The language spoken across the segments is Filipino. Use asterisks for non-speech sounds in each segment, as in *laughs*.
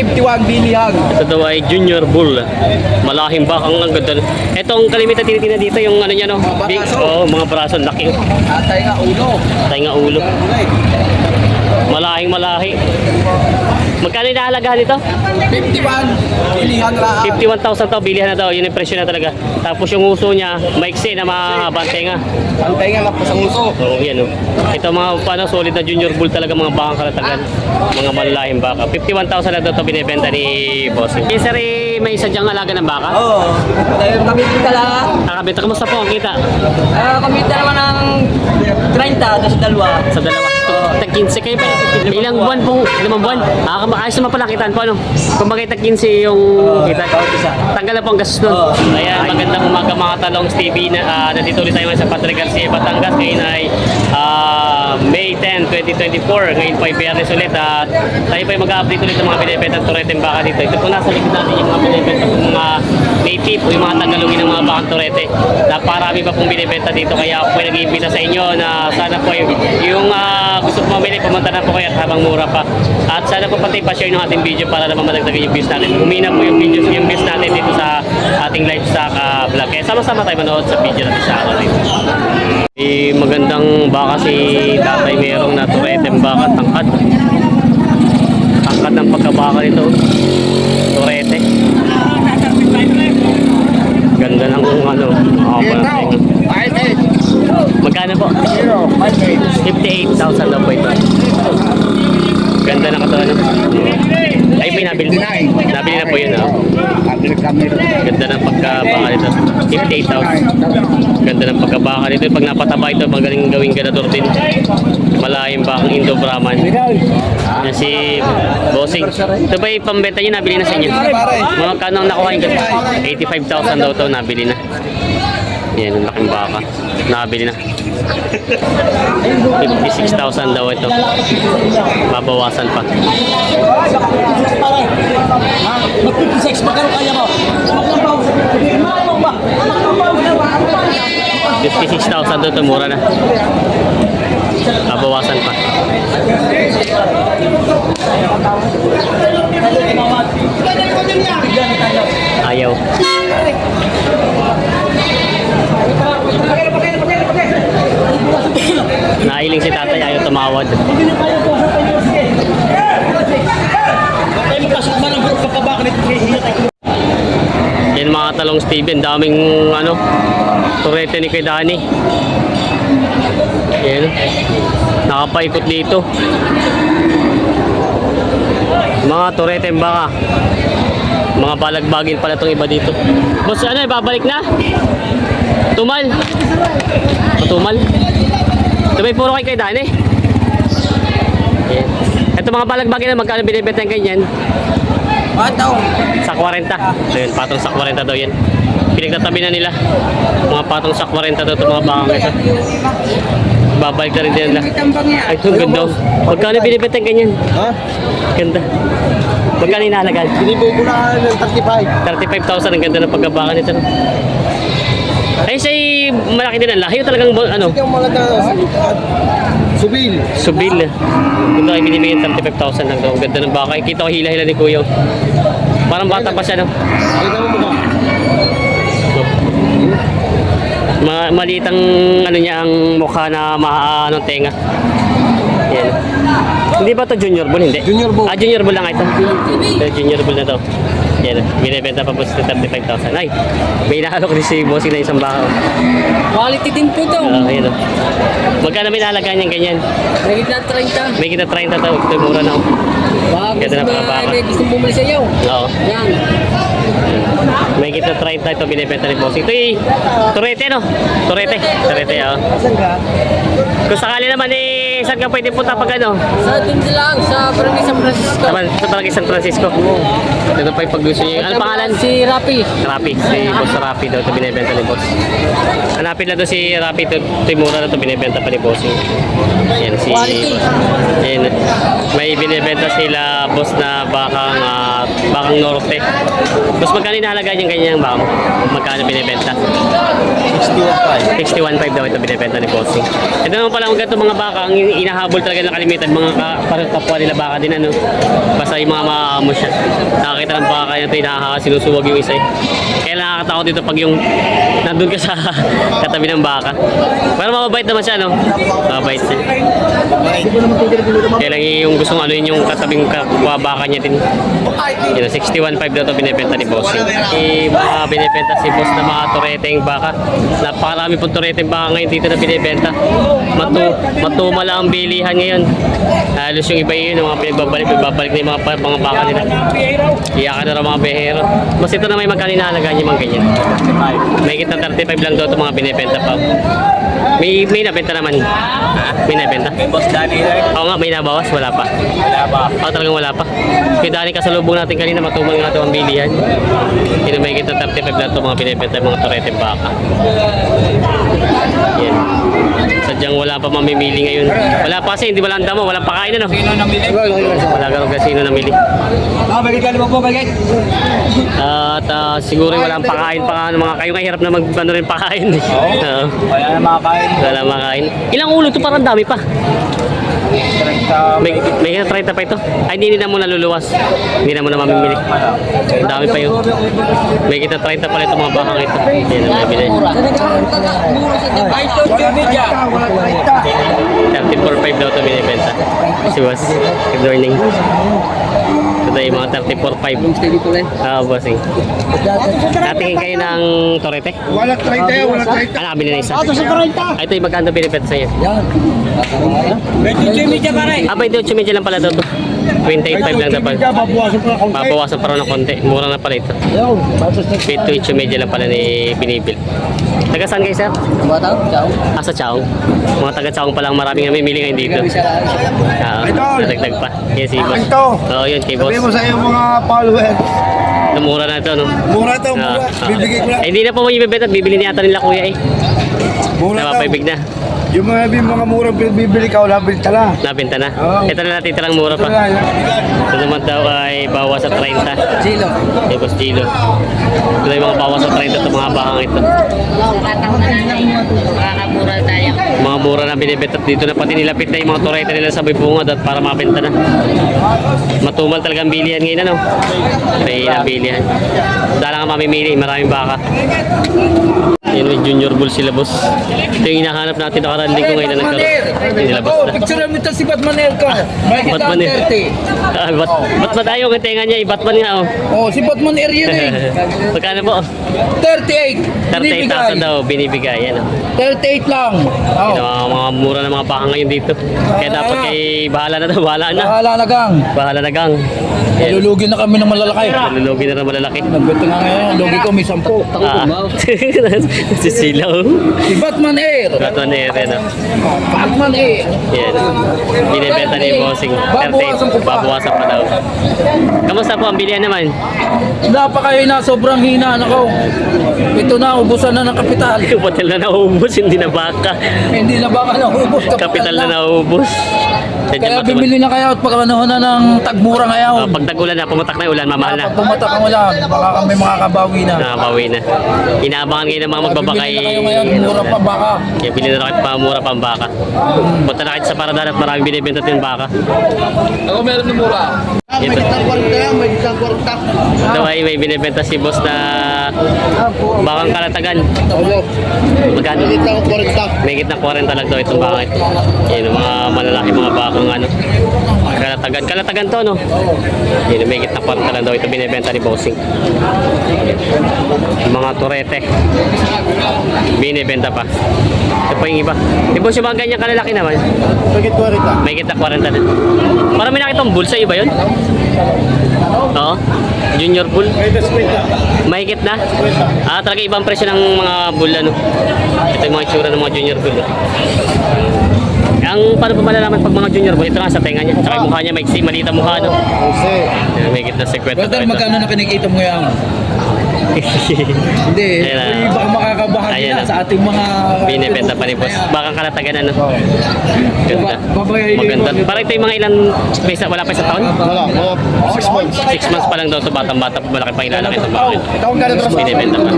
51 bilihan. Ito daw ay Junior Bull. Malahing bakang ang ganda. Itong kalimitan tinitina dito yung ano niya no? Big, braso. oh, mga braso laki. Atay nga ulo. Tayo nga ulo. Malahing malahi. Magkano inahalaga nito? 51 bilihan ra. 51,000 to, bilihan na daw. Yun yung presyo na talaga. Tapos yung uso niya, maiksi na mahabang tenga. Ang tayo nga lapos ang uso. Oo, yan o. Ito mga paano, solid na junior bull talaga mga bakang kalatagan. Mga malalahing baka. 51,000 na daw ito binibenta ni Bossing. Eh, sir, eh, may isa dyang alaga ng baka. Oo. Dahil kami kita lang ha. Nakabita, kamusta po ang kita? Ah, kami kita naman ng 30, tapos dalawa. Sa dalawa. Tag 15 kayo pa. Ilang buwan pong, limang buwan. Ah, ayos naman pala kitaan po, ano? Kung bakit tag 15 yung kita. Tanggal na po ang gastos. Oo. Ayan, magandang umaga mga talongs TV. Na, ah, nandito ulit tayo sa Padre Garcia, Batangas. Ngayon ay ah, May 10, 2024. Ngayon po ay Biyernes ulit. At tayo po ay mag-update ulit ng mga binibentang turete ng baka dito. Ito po nasa likod natin yung mga binibentang mga native o yung mga tagalogin ng mga bakang turete. Naparami pa pong binibenta dito. Kaya ako po nag-iimbita sa inyo na sana po yung, yung ah, gusto po mamili, pumunta na po kayo habang mura pa. At sana po pati pa-share ng ating video para naman madagdagan yung views natin. Humina po yung videos, yung views natin dito sa ating livestock uh, vlog. Kaya sama-sama tayo manood sa video natin sa araw. Eh, magandang baka si tatay merong na tureteng baka tangkad. Tangkad ng pagkabaka nito. Turete. Ganda ng ano. Oh, Magkano po? 58,000 daw po ito. Ganda na katawan. Ay, may nabili. Nabili na po yun. Oh. Ganda ng pagkabaka nito. 58,000. Ganda ng pagkabaka nito. Pag napataba ito, magaling gawing ganador din. Malayang bakang Indo Brahman. Yan si Bossing. Ito ba yung pambenta niyo? Nabili na sa inyo? Mga kanong nakuha yung ganda. 85,000 daw to nabili na. Yan, ang laking baka. Nabili na. 56,000 daw ito. Babawasan pa. Mag-56, magkano kaya mo? 56,000 daw ito, mura na. Babawasan pa. Ayaw. Nailing si tatay, ayaw tumawad. Ay, magkasok man ang pagkabaka nito. Yan mga talong Steven, daming ano, turete ni kay Dani. Yan. Nakapaikot dito. Mga turete baka. Mga balagbagin pala itong iba dito. Boss, ano, babalik na? Tumal. O, tumal. Ito may puro kay kay Dani. Yan. Ito mga balagbagin na magkano binibenta yung ganyan? Pataw. Sa 40. Ayun, patong sa 40 daw yan. Pinagtatabi na nila. Mga patong sa 40 daw itong mga bakang ito. Babalik na rin din nila. Ay, ito, ganda. Magkano binibenta yung ganyan? Ha? Ganda. Magkano inahalagan? Binibigay ko na ng 35. 35,000 ang ganda ng pagkabaka nito. Ay, siya malaki din ang lahi. Talagang ano, Yung mga na subil. subil. Ito ay binibigyan 35,000 lang daw. Ang ganda ng baka. Kita ko hila-hila ni Kuya. Parang bata pa siya, no? Kita mo mukha. Ma maliit ang ano niya ang mukha na ma ano tenga. Yan. Hindi ba to junior bull? Hindi. Junior bull. Ah, junior bull lang ito. Ito, junior bull na to. Yan. Binibenta pa po sa 35,000. Ay, may inahalok din si Bossing na isang baka. Quality din po ito. Ah, ayun oh. Magkano may nahalagaan niyang ganyan? Nagit na 30. May kita 30 daw. Ito mura na. Baka Ganda na ba, pagkabaka. may gusto bumili sa iyo. Oo. Yan. May kita 30 ito binibenta ni Bossing. Ito eh, turete no? Turete. Turete, ka? Kung sakali naman eh, saan ka pwede punta pag ano? Sa Dundi lang, sa Barangay San Francisco. Sa, sa Barangay San Francisco. Ito pa yung pag gusto niyo. Ano pangalan? Si Rapi. Rapi. Si Boss Rapi daw ito binibenta ni Boss. Hanapin na daw si Rapi ito. Yung mura na ito binibenta pa ni Boss. Yan si... Quality. Yan. May binibenta sila Boss na bakang uh, bakang norte. Tapos magkano inahalaga yung ganyan baka mo? Magkano binibenta? 61.5. 61.5 daw ito binibenta ni Bossing. Ito naman pala mga ganito mga baka, ang inahabol talaga ng kalimitan, mga ka, kapwa nila baka din ano. Basta yung mga maamo siya. Nakakita ng baka niya ito, inahaha, sinusuwag yung isa eh. Kaya nakakatakot dito pag yung nandun ka sa *laughs* katabi ng baka. Pero mababait naman siya, no? Mababait siya. Kaya lang yung gustong ano yun yung katabing kapwa baka niya din. Yun, 61.5 daw ito binibenta ni Bossing. Yung mga binibenta si Boss na mga tureteng baka. Napakarami pong tureteng baka ngayon dito na binibenta. Matu matuma lang ang bilihan ngayon. Halos yung iba yun, yung mga pinagbabalik, pagbabalik na yung mga, mga baka nila. Iyakan na rin mga behero. Mas ito na may magkano inahalaga niya mga ganyan. May kita 35 lang daw ito mga binibenta pa. May, may nabenta naman. May nabenta. Boss Danny Oo nga, may nabawas. Wala pa. Wala ba? Oo, talagang wala pa. Kaya dahil kasalubong natin kanina, matumal nga ito ang bilihan. Hindi may kita 35 na ito mga binibenta mga torete baka. Yan. Sadyang wala pa mamimili ngayon. Wala pa kasi, hindi walang damo, walang pakain ano. Sino namili? Wala ka rin kasi namili. Ah, bagay ka po, bagay. At ah, siguro walang pakain pa mga kayo nga hirap na mag ano rin pakain. Oo. *laughs* Wala na makakain. Wala makain. Ilang ulo to parang dami pa. May, may 30 pa ito. Ay, hindi na mo naluluwas. Hindi na mo na mamimili. Ang dami pa yun. May kita 30 pala ito mga bakang ito. Yan. Ay, social media. 34.5 daw ito binibenta. Si Boss. Good morning. Ito mga 34.5. Ah, bossing. Natingin kayo ng torete? Wala 30 yan, wala 30. Ano, kabili na isa? Ah, ito yung magkano binibenta sa iyo? May Ah, ito 8 medyo lang pala daw to. 28.5 lang dapat. Babawasan pa rin ng konti. Mura na pala ito. Yo, batas na. Fit to itch medyo lang pala ni binibil. Taga saan kayo, sir? Bata, ciao. Ah, sa Chaong. Mga taga Chaong pa lang maraming namimili ngayon dito. Ah, nadagdag pa. Yes, si boss. Ito. Oo, yun, kay boss. Sabi mo sa iyong mga followers. Mura na ito, no? Mura to, Ah, mura. ah. Bibigay ko lang. Eh, hindi na po mo ibibenta. Bibili ni ata nila kuya eh. Mura to. Napapaibig na. Yung mga yung mga murang bibili ka, wala bilta lang. Nabenta na. Oo. Ito na natin tirang mura Ito pa. na, yan. Ito naman daw ay bawas sa 30. Silo. Kay Boss Gilo. Ito na yung mga bawas sa 30 ito mga bakang ito. Makakamura tayo. Mga mura na binibenta dito na pati nilapit na yung mga toreta nila sa bubungad at para mabenta na. Matumal talaga ang bilihan ngayon ano. May na bilihan. Dala nga mamimili, maraming baka. Yan may junior bull sila boss. Ito yung hinahanap natin nakaraan linggo ngayon na nagkaroon. Hindi nilabas Oh, na. picture mo ito si Batman kita Batman eh. 30. Ah, bat, bat ba tayo? Ang tenga niya, i-batman nga oh. Oh, si Batman Air yun eh. *laughs* Magkano po? 38. 38,000 daw binibigay. Yan oh. 38 lang. Oh. Ito, mga, mga mura na mga baka ngayon dito. Kaya dapat kay bahala na daw, bahala na. Bahala na gang. Bahala na gang. Yan. Lulugi na kami ng malalaki. Lulugi na rin malalaki. Nagbuti nga ngayon, lugi ko may 10. Ah, *laughs* sisilaw. Si Batman Air. Gato na yun, ano. Batman Air. Yan. Binibenta ni Bossing. 30. Babawasan ko pa. Babawasan pa daw. Kamusta po ang bilihan naman? Napakahina, sobrang hina. Nako. Ito na, ubusan na ng kapital. *laughs* Kapital na naubos, hindi na baka. Hindi na baka naubos. Kapital na naubos. Medyo Kaya matumal. bibili na kayo at pagkanoon na ng tagmura Ah, ngayon. pag tag-ulan na, pumatak na yung ulan, mamahal na. Pag pumatak ang ulan, baka kami makakabawi na. Nakabawi na. Inaabangan ngayon ng mga magbabakay. Bibili na kayo ngayon, mura pa baka. Kaya bilhin na rin pa mura pang baka. Punta na kayo sa paradan at maraming binibenta din baka. Ako meron ng mura. May Ito. isang kwarta yan, may isang kwarta. Ito ay may binibenta si boss na bakang kalatagan. Magkano? May isang kwarta. May gitna 40 lang daw itong baka ito. Yan, mga malalaki mga bakang ano. Kalatagan. Kalatagan to, no? Yan, may gitna 40 lang daw ito binibenta ni Bossing. Mga turete. Binibenta pa. Ito pa yung iba. Di boss yung mga ganyan kalalaki naman. Bakit kwarta? May kita 40 na. Parang may nakitang bull sa iba yun? Oo. Junior bull. May deskwenta. Mahigit na? Ah, talaga ibang presyo ng mga bull ano. Ito yung mga itsura ng mga junior bull. Ang paano pa malalaman pag mga junior bull, ito nga sa tenga niya. Tsaka yung mukha niya, maiksi, maliit ang mukha, no? Kasi, Mahigit na 50 Brother, magkano na kinikita mo yan? Hindi, Ayan na. hindi baka makakabahan nila na. sa ating mga... Binibenta pa ni boss. Baka kalatagan ano. Oo. Ganda. Babayayin Maganda. Parang ito yung mga ilang, may isa, wala pa sa taon? Wala, mga 6 months. Six months pa lang daw ito, batang-bata pa, malaki pa ilalaki ito bakit. Ikaw ang ganito sa Binibenta pa.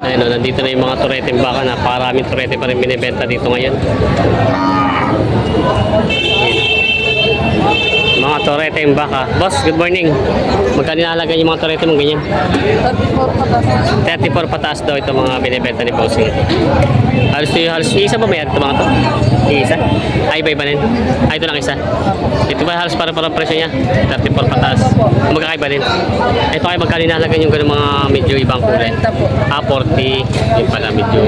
Ayun, oh, nandito na yung mga turete baka na paraming turete pa rin binibenta dito ngayon. Ayun. Mga turete yung baka. Boss, good morning. Magkano nalagay yung mga turete mong ganyan? 34 pataas daw ito mga binibenta ni Bossing. Halos yung halos isa ba may ito mga to? Isa? Ay, iba iba rin. Ay, ito lang isa. Ito ba halos para parang presyo niya? 34 pataas. Magkakaiba din. Ito ay magkano nalagay yung ganun mga medyo ibang kulay. Ah, 40. Yung pala medyo.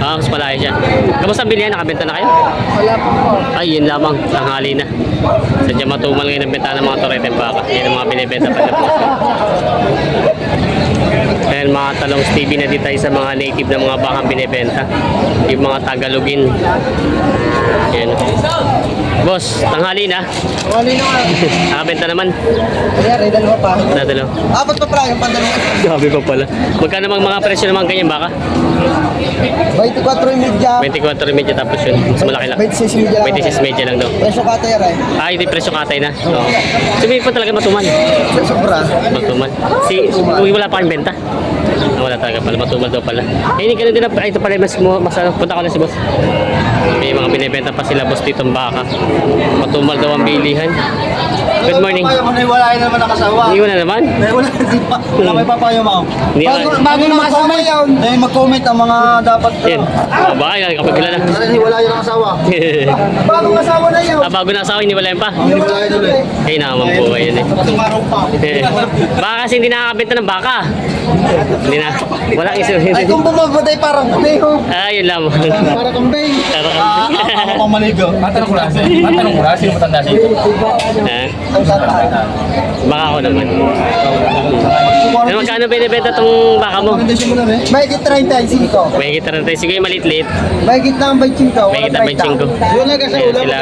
Ah, mas malaya siya. Kamusta bilihan? Nakabenta na kayo? Wala po po. Ay, yun lamang. Tanghali na. Sadya matumal ngayon ang benta ng mga torete baka. Yan ang mga binibenta pa sa puso. Ayan mga talong TV na dito tayo sa mga native na mga bakang binibenta. Yung mga Tagalogin. Yan. Boss, tanghali na. Wali na nga. *laughs* Nakabenta naman. Kaya, dalawa pa. Nadalo. Apat pa pala yung pandalo. Grabe pa pala. Magkano mga mga presyo naman ganyan baka? 24 yung media. 24 medyo tapos yun. Mas malaki lang. 26 media lang. 26 medyo lang daw. Presyo ka tayo rin. Ay, di presyo katay na. Oo. Sabihin pa talaga matuman. Sobra. Matumal. Si, wala pa kayong benta. Wala talaga pala. Matumal daw pala. Eh, hindi ganun din. na- ito pala mas, mas ano, punta ko na si boss. May mga binibenta pa sila boss dito ang baka. Matumal daw ang bilihan. Good morning. Wala naman nakasawa. Iwan na naman. Wala *laughs* wala may papayo mo. Hindi Bago, naman. bago na mag-comment yun. Mag-comment ang mga dapat. Yan. Oh, baka yan. Kapag kilala. Wala yung asawa. *laughs* Bagong asawa na yun. ah, bago na asawa, hindi wala yan pa. Wala yun ulit. Ay, naman po. Ayun eh. Tumaraw pa. *laughs* baka kasi hindi nakakabenta ng baka. Hindi na. Walang iso. Ay kung bumabatay parang kuneho. Ah, yun lang. Para kambing. Tara Ah, kami. ako pang maligo. Matanong ko lang, matanong ko lang, sino matanda siya? Ha? Ang tatay. Baka ako naman. Ano magkano binibenta tong baka mo? May git 35. May kita rin tayo. Sige, malit-lit. May git lang 25. May kita 25. Yun na kasi ulam. sila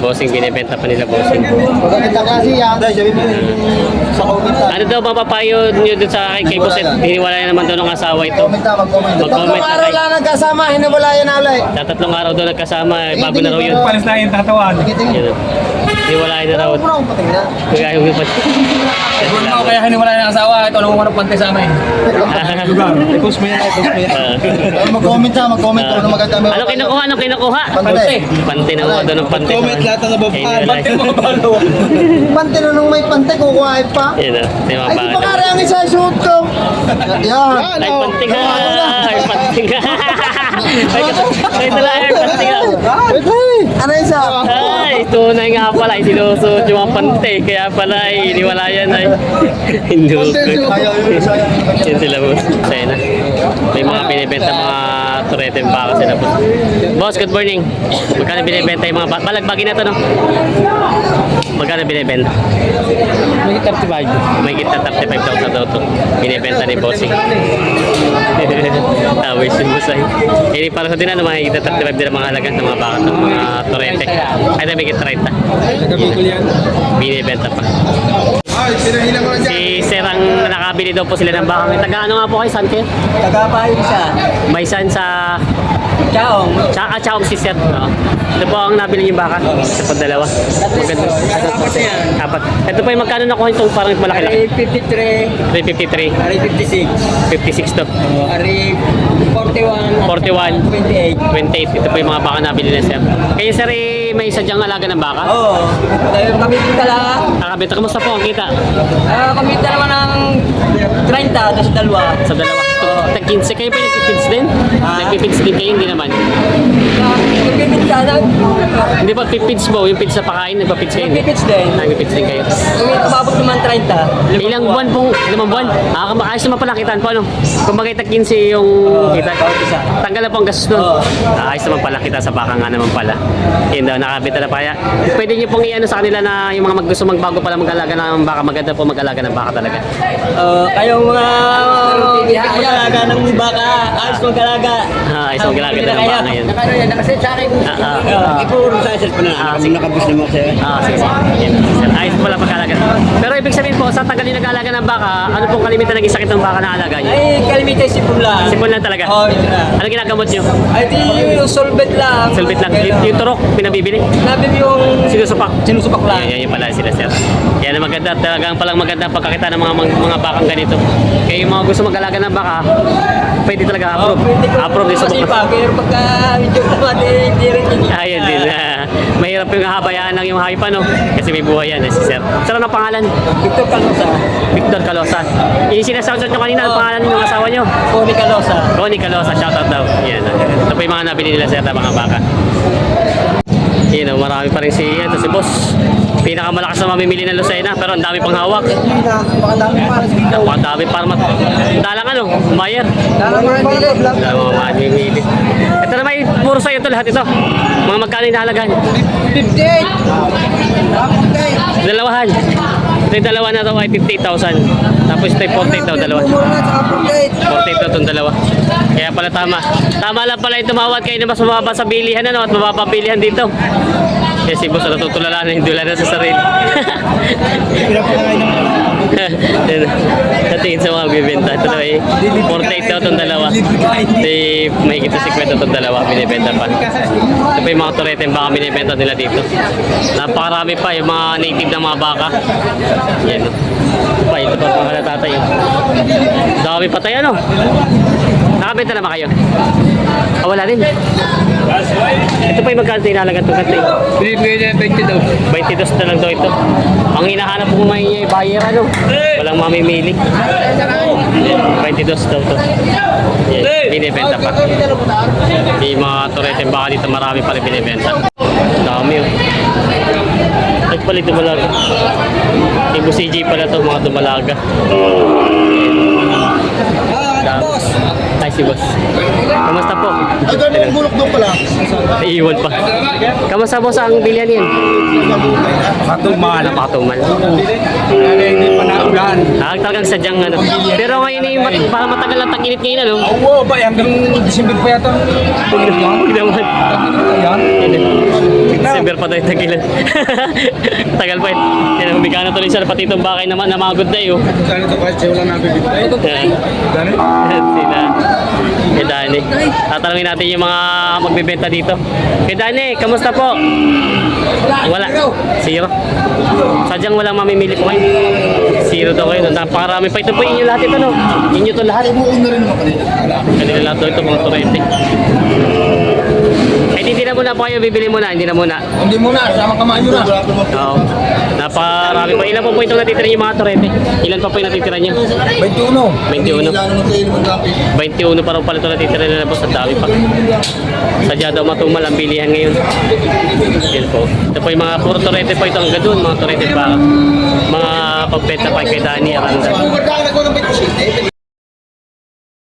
bossing, binibenta pa nila bossing. Maganda kasi yan. Sa comment na. Ano daw mapapayo nyo dun sa kay, kay Boset? Hiniwala naman daw ng asawa ito. Comment na, mag-comment. Mag-comment na Tatlong araw lang nagkasama, hinabala yan na ulit. Tatatlong araw daw nagkasama, eh, bago na raw yun. Panis na yung tatawan. Yan o. Hiniwala na raw. Ano akong patingnan? Kaya *laughs* pa. Mo kaya hiniwala ng asawa, ito alam mo manong pante sa amin. *laughs* Lugar. I-post mo yan, i-post mo yan. Ay, Mag-comment na, mag-comment kung ano maganda mo. Ano kinukuha? Ano kinukuha? Pante. Pante na doon ng pante. Comment lahat ng nababahan. Pante mo *laughs* Pante na nung may pante, kukuhain pa. Yan. Di ba Ay, di nga rin ang isa shoot ko. Yan. Ay, pante nga! Ay, pante nga! Ay, ay, talaga, ay, pante nga! Ano isa? Ay, tunay nga pala, ay sinusuot yung mga pante. Kaya pala, ay, iniwala yan, ay. *laughs* Hinukot. Yan sila, boss. Saya na. May mga binibenta mga turete yung baka sila, boss. Boss, good morning. Magkano binibenta yung mga baka? Balagbagin na to, no? Magkano binibenta? May 35. May kita 35,000 daw to. Binibenta ni Bossing. Tawis yung busay. Hindi para sa tinan, may kita 35 din ang mga halaga ng mga baka ng mga torete. Ay, may kita 30. Nagabikol yan. Binibenta pa. Si Sir ang nakabili daw po sila ng baka. May taga ano nga po kayo? Saan kayo? Tagapahin siya. May san sa Chaong. Tsaka Chaong si Sir. No? Ito po ang nabili yung baka. Ito po dalawa. Maganda. Apat na yan. Apat. Ito po yung magkano nakuha itong parang malaki-laki. 53, 353. Ari 56, 56 to. Ari 41, 41. 28. 28. Ito po yung mga baka nabili na sir. Kayo sir, eh, may sadyang alaga ng baka? Oo. Dahil kami kita lang. Nakabita. Kamusta po ang kita? Ah, kami naman ng 30, tapos dalawa. Sa dalawa. Tag-15. Kayo pa yung nagpipins din? Ah. Nagpipins din kayo? Hindi naman. Nagpipits ka lang. Hindi ba pipins mo? Yung pins na pakain, nagpapins kayo? hindi? Nagpipits din. Nagpipins din kayo. Kami tumabot naman 30. Ilang buwan pong, limang buwan. Ah, kama- ayos naman pala kitaan po, ano? Kung bagay tag 15 yung kita. Tanggal na po ang gastos nun. Oo. Ah, ayos naman pala kita sa baka nga naman pala. Yun daw, nakabita na paya. Pwede niyo pong i-ano sa kanila na yung mga mag gusto magbago pala mag-alaga ng baka. Maganda po mag-alaga ng baka talaga. Uh, kayong mga uh, mag-alaga ng baka, ayos mong galaga. Ah, ayos mong galaga ng baka ngayon. Nakano yan, nakaset sa akin. Ah, ah. Ipuro sa cellphone na. Ah, Kami nakabus naman sir. Ah, sige, sige. Sir. Ayos pala pag-alaga. Pero ibig sabihin po, sa tagal din nag-alaga ng baka, ano pong kalimitan ng sakit ng baka na alaga niyo? Ay, kalimitan sipon lang. Sipon lang talaga. Oo, yun na. Ano ginagamot niyo? Ay, di yung solvent lang. Sulbit lang. Yung, yung turok, pinabibili. Nabi yung Sinusupak. sinusupak lang. Yan, yan, pala sila, sir. Yan ang maganda, talagang palang maganda pagkakita ng mga, mga bakang ganito. Kaya yung mga gusto mag-alaga ng baka, pwede talaga approve. ko approve din kasi subok. pa, pero pagka medyo naman, eh, hindi rin yun. Ayun din. ah. mahirap yung habayaan lang yung haypa, no? Kasi may buhay yan, eh, si sir. Sir, ano pangalan? Victor Calosa, Victor Calosa. Yung sinasound nyo kanina, ano pangalan ng asawa nyo? Tony Calosa. Ronnie Calosa, shoutout daw. Yan. Ito po yung mga nabili nila sir na mga baka. Yun, oh, marami pa rin si, ito, si boss. Pinakamalakas na mamimili ng Lucena, pero ang dami pang hawak. Ang dami para mat... Dalang ano, buyer. Wala mga mamimili. Ito naman, eh, puro sa'yo ito lahat ito. Mga magkano yung nahalagan? 58! Dalawahan. Ito yung dalawa na ito ay 50,000. Tapos ito yung 48 daw, dalawa. 48 daw itong dalawa. Kaya pala tama. Tama lang pala yung tumawad kayo na mas mababa sa bilihan ano, at mababa dito. Kasi si boss natutulala na hindi wala na sa sarili. *laughs* Yun. Sa mga bibenta. Ito daw eh. 48 daw itong dalawa. Eh, may kita 50 itong dalawa. Binibenta pa. Ito pa yung mga turete yung baka binibenta nila dito. Napakarami pa yung mga native na mga baka. Yan. Pa, ito pa mga natatay. oh. Dami pa tayo ano. Nakabenta na ba kayo? Ah, wala din. Ito pa yung magkano itong kanto eh. Binibigay niya 20 daw. 22 na lang daw ito. Ang hinahanap ko may buyer ano. Walang mamimili. Yan, 22 daw to. Yan, binibenta pa. Yung mga turete baka dito marami pa rin binibenta. Dami oh. Nagpalit dumalaga. Ibu CJ pala to mga dumalaga. Dami. Ay si boss. Kamusta po? Ay, doon yung bulok doon pala. Iiwan pa. Kamusta boss ang bilyan yan? Katumal. Napakatumal. Kaya hindi pa naulan. Ah, talagang sadyang ano. Pero ngayon eh, mat para matagal ang tag-init ngayon ano. Oo, ba? Hanggang December pa yata. Huwag naman. Yan. Yun eh. December pa tayo tagilan. *laughs* Tagal pa eh. Yan, humika na tuloy siya. Pati itong bakay naman, na yun. Kano ito kahit siya wala nabibigay? *laughs* Sina. Kay Dani. Tatanungin natin yung mga magbebenta dito. Kay Dani, kamusta po? Wala. Zero. Sadyang walang mamimili po kayo. Zero daw kayo. Napakarami pa. Ito po inyo lahat ito, no? Inyo to lahat. Umuun na rin naman kanina. Kanila lahat daw ito, mga turete. Eh, hindi na muna po kayo bibili muna. Hindi na muna. Hindi muna, sama kamaan nyo na. Oo. Napakarami pa. Ilan po po itong natitira yung mga turete? Ilan pa po yung natitira niyo? 21. 21. Wala naman kayo naman lapis. 21 pa rin pala ito natitira nila po sa dami pa. Sadya daw matumal ang bilihan ngayon. Yan po. Ito po yung mga puro turete po ito. Ang gadun, mga turete pa. Mga pagbenta pa kay Dani Aranda. Magkakaroon ng 26.